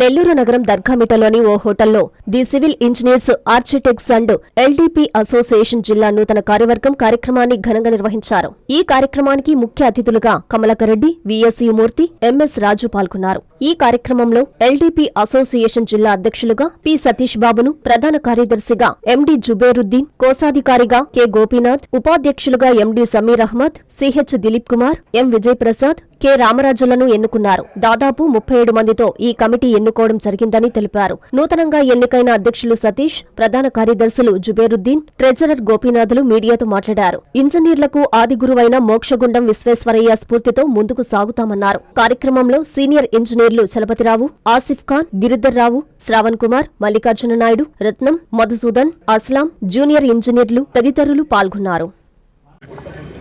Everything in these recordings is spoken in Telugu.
నెల్లూరు నగరం దర్గామిటలోని ఓ హోటల్లో the civil engineers architects and LDP association జిల్లా నూతన కార్యవర్గం కార్యక్రమాన్ని ఘనంగా నిర్వహించారు. ఈ కార్యక్రమానికి ముఖ్య అతిథులుగా కమలకరెడ్డి విఎస్యు మూర్తి ఎంఎస్ రాజు పాల్గొన్నారు. ఈ కార్యక్రమంలో ఎల్డీపీ అసోసియేషన్ జిల్లా అధ్యక్షులుగా పి. సతీష్ బాబును ప్రధాన కార్యదర్శిగా ఎండి జుబేరుద్దీన్ కోశాధికారిగా కె. గోపీనాథ్ ఉపాధ్యక్షులుగా MD Sameer Ahmed CH Dilip Kumar M. Vijay Prasad K రామరాజులను ఎన్నుకున్నారు. దాదాపు ముప్పై ఏడు మందితో ఈ కమిటీ ఎన్నుకోవడం జరిగిందని తెలిపారు. నూతనంగా ఎన్నికైన అధ్యక్షులు సతీష్ ప్రధాన కార్యదర్శులు జుబేరుద్దీన్ ట్రెజరర్ గోపీనాథులు మీడియాతో మాట్లాడారు. ఇంజనీర్లకు ఆదిగురువైన మోక్షగుండం విశ్వేశ్వరయ్య స్ఫూర్తితో ముందుకు సాగుతామన్నారు. కార్యక్రమంలో సీనియర్ ఇంజనీర్లు చలపతిరావు ఆసిఫ్ ఖాన్ గిరిధర్రావు శ్రావణ్ కుమార్ మల్లికార్జున నాయుడు రత్నం మధుసూదన్ అస్లాం జూనియర్ ఇంజనీర్లు తదితరులు పాల్గొన్నారు.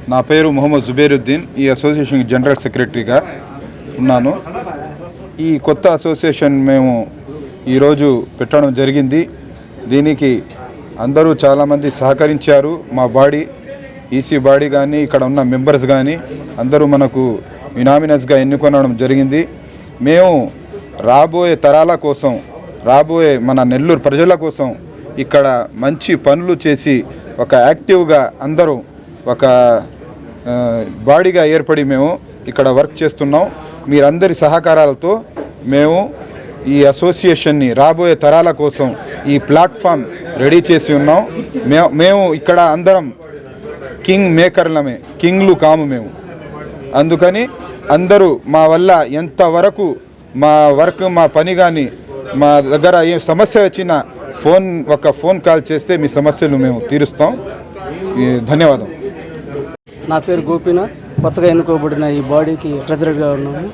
నా పేరు మొహమ్మద్ జుబేరుద్దీన్ ఈ అసోసియేషన్ జనరల్ సెక్రటరీగా ఉన్నాను. ఈ కొత్త అసోసియేషన్ మేము ఈరోజు పెట్టడం జరిగింది. దీనికి అందరూ చాలామంది సహకరించారు. మా బాడీ ఈసీ బాడీ కానీ ఇక్కడ ఉన్న మెంబర్స్ కానీ అందరూ మనకు యునామినస్గా ఎన్నుకొనడం జరిగింది. మేము రాబోయే తరాల కోసం రాబోయే మన నెల్లూరు ప్రజల కోసం ఇక్కడ మంచి పనులు చేసి ఒక యాక్టివ్గా అందరూ ఒక బాడీగా ఏర్పడి మేము ఇక్కడ వర్క్ చేస్తున్నాం. మీరందరి సహకారాలతో మేము ఈ అసోసియేషన్ని రాబోయే తరాల కోసం ఈ ప్లాట్ఫామ్ రెడీ చేసి ఉన్నాం. మే మేము ఇక్కడ అందరం కింగ్ మేకర్లమే కింగ్లు కాము మేము. అందుకని అందరూ మా వల్ల ఎంతవరకు మా వర్క్ మా పని కానీ మా దగ్గర ఏ సమస్య వచ్చినా ఫోన్ ఒక ఫోన్ కాల్ చేస్తే మీ సమస్యలు మేము తీరుస్తాం. ధన్యవాదం. నా పేరు గోపీనాథ్. కొత్తగా ఎన్నుకోబడిన ఈ బాడీకి ట్రెజరర్గా ఉన్నాము.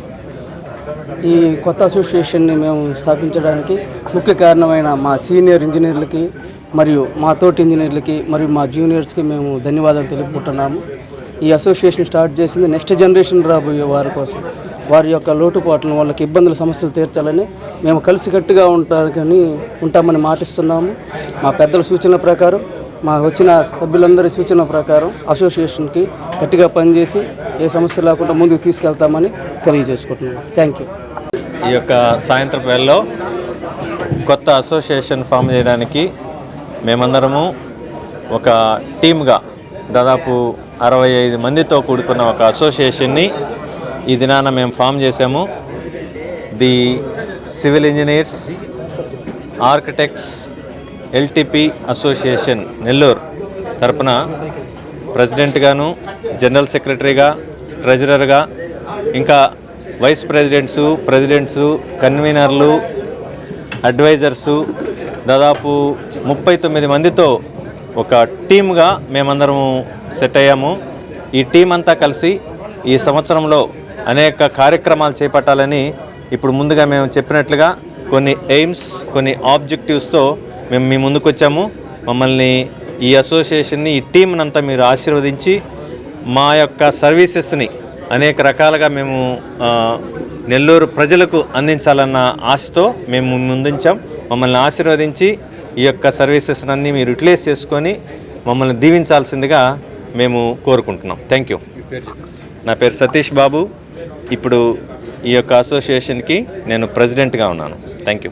ఈ కొత్త అసోసియేషన్ని మేము స్థాపించడానికి ముఖ్య కారణమైన మా సీనియర్ ఇంజనీర్లకి మరియు మా తోటి ఇంజనీర్లకి మరియు మా జూనియర్స్కి మేము ధన్యవాదాలు తెలుపుకుంటున్నాము. ఈ అసోసియేషన్ స్టార్ట్ చేసింది నెక్స్ట్ జనరేషన్ రాబోయే వారి కోసం. వారి యొక్క లోటుపాట్లను వాళ్ళకి ఇబ్బందుల సమస్యలు తీర్చాలని మేము కలిసికట్టుగా ఉంటానికి ఉంటామని మాటిస్తున్నాము. మా పెద్దల సూచన ప్రకారం మా వచ్చిన సభ్యులందరి సూచన ప్రకారం అసోసియేషన్కి గట్టిగా పనిచేసి ఏ సమస్య లేకుండా ముందుకు తీసుకెళ్తామని తెలియజేసుకుంటున్నాను. Thank you. ఈ యొక్క సాయంత్రం వేళలో కొత్త అసోసియేషన్ ఫామ్ చేయడానికి మేమందరము ఒక టీమ్గా దాదాపు అరవై ఐదు మందితో కూడుకున్న ఒక అసోసియేషన్ని ఈ దినాన మేము ఫామ్ చేసాము the civil engineers architects LTP association Nellore తరపున ప్రెసిడెంట్గాను జనరల్ సెక్రటరీగా ట్రెజరర్గా ఇంకా వైస్ ప్రెసిడెంట్సు ప్రెసిడెంట్సు కన్వీనర్లు అడ్వైజర్సు దాదాపు ముప్పై తొమ్మిది మందితో ఒక టీమ్గా మేమందరము సెట్ అయ్యాము. ఈ టీం అంతా కలిసి ఈ సంవత్సరంలో అనేక కార్యక్రమాలు చేపట్టాలని ఇప్పుడు ముందుగా మేము చెప్పినట్లుగా కొన్ని ఎయిమ్స్ కొన్ని ఆబ్జెక్టివ్స్తో మేము మీ ముందుకు వచ్చాము. మమ్మల్ని ఈ అసోసియేషన్ని ఈ టీంనంతా అంతా మీరు ఆశీర్వదించి మా యొక్క సర్వీసెస్ని అనేక రకాలుగా మేము నెల్లూరు ప్రజలకు అందించాలన్న ఆశతో మేము ముందుంచాం. మమ్మల్ని ఆశీర్వదించి ఈ యొక్క సర్వీసెస్ అన్నీ మీరు యూటిలైజ్ చేసుకొని మమ్మల్ని దీవించాల్సిందిగా మేము కోరుకుంటున్నాం. థ్యాంక్ యూ నా పేరు సతీష్ బాబు. ఇప్పుడు ఈ యొక్క అసోసియేషన్కి నేను ప్రెసిడెంట్గా ఉన్నాను. Thank you